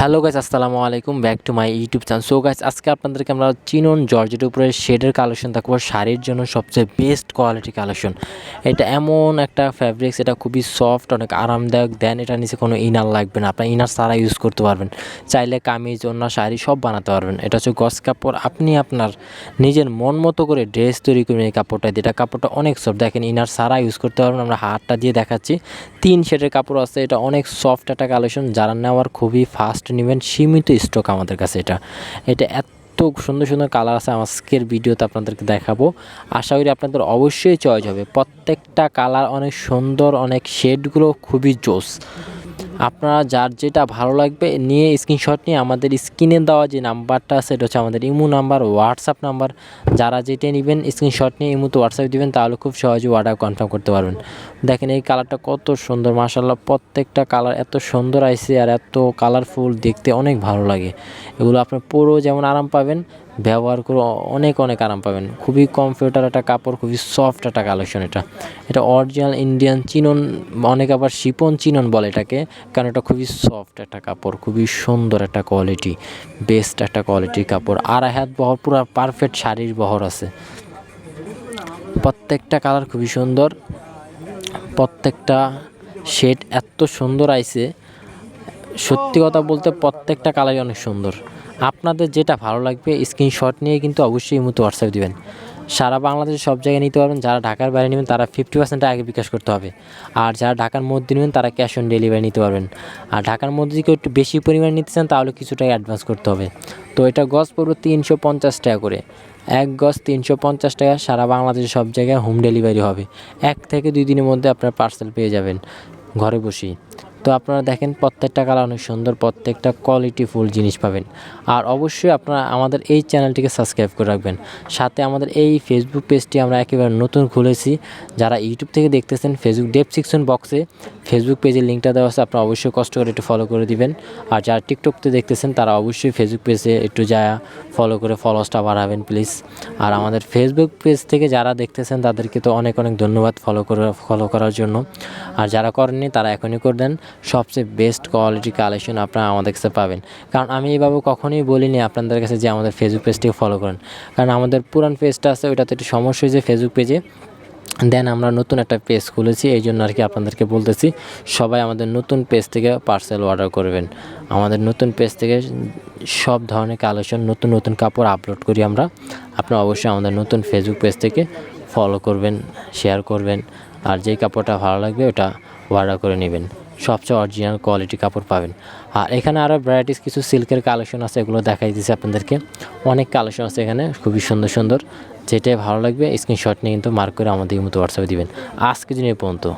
Hello guys আসসালামু আলাইকুম back to my YouTube channel so guys আজকে আপনাদেরকে আমরা চিনন জর্জেটের উপরে শেডের কালেকশন থাকব শাড়ির জন্য সবচেয়ে বেস্ট কোয়ালিটি কালেকশন এটা এমন একটা ফ্যাব্রিক্স এটা খুবই সফট অনেক আরামদায়ক দেন এটা নিচে কোনো ইনার লাগবে না। আপনার ইনার সারা ইউজ করতে পারবেন। চাইলে কামিজ অন্য শাড়ি সব বানাতে পারবেন। এটা হচ্ছে গস কাপড়। আপনি আপনার নিজের মন মতো করে ড্রেস তৈরি করবেন এই কাপড়টা দিয়ে, এটা কাপড়টা অনেক সফট দেখেন ইনার সারা ইউজ করতে পারবেন। আমরা হাতটা দিয়ে দেখাচ্ছি। তিন শেডের কাপড় আছে, এটা অনেক সফট একটা কালেকশন যারা নেওয়ার খুবই ফাস্ট নেবেন। সীমিত স্টক আমাদের কাছে এটা। এটা এত সুন্দর সুন্দর কালার আছে। আজকের ভিডিওতে আপনাদেরকে দেখাবো। আশা করি আপনাদের অবশ্যই চয়েস হবে। প্রত্যেকটা কালার অনেক সুন্দর, অনেক শেডগুলো খুবই জোস। আপনারা যার যেটা ভালো লাগবে নিয়ে স্ক্রিনশট নিয়ে আমাদের স্ক্রিনে দেওয়া যে নাম্বারটা আছে, এটা হচ্ছে আমাদের ইমো নাম্বার হোয়াটসঅ্যাপ নাম্বার। যারা যেটা নেবেন স্ক্রিনশট নিয়ে ইমোতে হোয়াটসঅ্যাপ দিবেন, তাহলে খুব সহজে অর্ডার কনফার্ম করতে পারবেন। দেখেন এই কালারটা কত সুন্দর মাসাল্লাহ প্রত্যেকটা কালার এত সুন্দর আইসে আর এত কালারফুল দেখতে অনেক ভালো লাগে। এগুলো আপনার পুরো যেমন আরাম পাবেন ব্যবহার করে অনেক অনেক আরাম পাবেন। খুবই কমফোর্টার একটা কাপড়, খুবই সফট একটা কালেকশন এটা। এটা অরিজিনাল ইন্ডিয়ান চিনন, অনেক আবার শিপন চিনন বলে এটাকে, কারণ এটা খুবই সফট একটা কাপড়, খুবই সুন্দর একটা কোয়ালিটি বেস্ট একটা কোয়ালিটির কাপড়। আর হাত বহর, পুরো পারফেক্ট শাড়ির বহর আছে। প্রত্যেকটা কালার খুবই সুন্দর। প্রত্যেকটা শেড এত সুন্দর আইছে। সত্যি কথা বলতে প্রত্যেকটা কালারই অনেক সুন্দর। আপনাদের যেটা ভালো লাগবে স্ক্রিনশট নিয়ে কিন্তু অবশ্যই মতো হোয়াটসঅ্যাপ দেবেন। সারা বাংলাদেশে সব জায়গায় নিতে পারবেন, যারা ঢাকার বাইরে নেবেন তারা ফিফটি পার্সেন্ট আগে বিকাশ করতে হবে। আর যারা ঢাকার মধ্যে নেবেন তারা ক্যাশ অন ডেলিভারি নিতে পারবেন। আর ঢাকার মধ্যে যদি একটু বেশি পরিমাণ নিতে চান তাহলে কিছু টাকা অ্যাডভান্স করতে হবে। তো এটা গজ পড়বে তিনশো পঞ্চাশ টাকা করে। এক গজ তিনশো পঞ্চাশ টাকা সারা বাংলাদেশে সব জায়গায় হোম ডেলিভারি হবে। এক থেকে দুই দিনের মধ্যে আপনার পার্সেল পেয়ে যাবেন, ঘরে বসেই। তো আপনারা দেখেন প্রত্যেকটা কালার অনেক সুন্দর, প্রত্যেকটা কোয়ালিটি ফুল জিনিস পাবেন। আর অবশ্যই আপনারা আমাদের এই চ্যানেলটিকে সাবস্ক্রাইব করে রাখবেন। সাথে আমাদের এই ফেসবুক পেজটি আমরা একেবারে নতুন খুলেছি। যারা ইউটিউব থেকে দেখতেছেন ফেসবুক ডেসক্রিপশন বক্সে ফেসবুক পেজের লিঙ্কটা দেওয়া আছে, আপনারা অবশ্যই কষ্ট করে একটু ফলো করে দিবেন। আর যারা টিকটকতে দেখতেছেন, তারা অবশ্যই ফেসবুক পেজে একটু যায় ফলো করে ফলোসটা বাড়াবেন প্লিজ আর আমাদের ফেসবুক পেজ থেকে যারা দেখতেছেন, তাদেরকে তো অনেক অনেক ধন্যবাদ ফলো করে ফলো করার জন্য। আর যারা করেননি, তারা এখনই করে দেন। সবচেয়ে বেস্ট কোয়ালিটি কালেকশন আপনারা আমাদের কাছে পাবেন। কারণ আমি এইভাবে কখনোই বলিনি আপনাদের কাছে যে আমাদের ফেসবুক পেজটিকে ফলো করেন। কারণ আমাদের পুরান পেজটা আছে, ওইটাতে একটু সমস্যা হয়েছে ফেসবুক পেজে দেন আমরা নতুন একটা পেজ খুলেছি, এই জন্য আর কি আপনাদেরকে বলতেছি, সবাই আমাদের নতুন পেজ থেকে পার্সেল অর্ডার করবেন। আমাদের নতুন পেজ থেকে সব ধরনের কালেকশন নতুন নতুন কাপড় আপলোড করি আমরা। আপনারা অবশ্যই আমাদের নতুন ফেসবুক পেজ থেকে ফলো করবেন শেয়ার করবেন, আর যেই কাপড়টা ভালো লাগবে ওটা অর্ডার করে নেবেন। সবচেয়ে অরিজিনাল কোয়ালিটি কাপড় পাবেন। আর এখানে আরও ভ্যারাইটিস কিছু সিল্কের কালেকশন আছে, এগুলো দেখাই দিচ্ছি আপনাদেরকে। অনেক কালেকশন আছে এখানে, খুবই সুন্দর সুন্দর। যেটাই ভালো লাগবে স্ক্রিনশট নিয়ে কিন্তু মার্ক করে আমাদের মতো হোয়াটসঅ্যাপে দিবেন। আজকে দিন পর্যন্ত।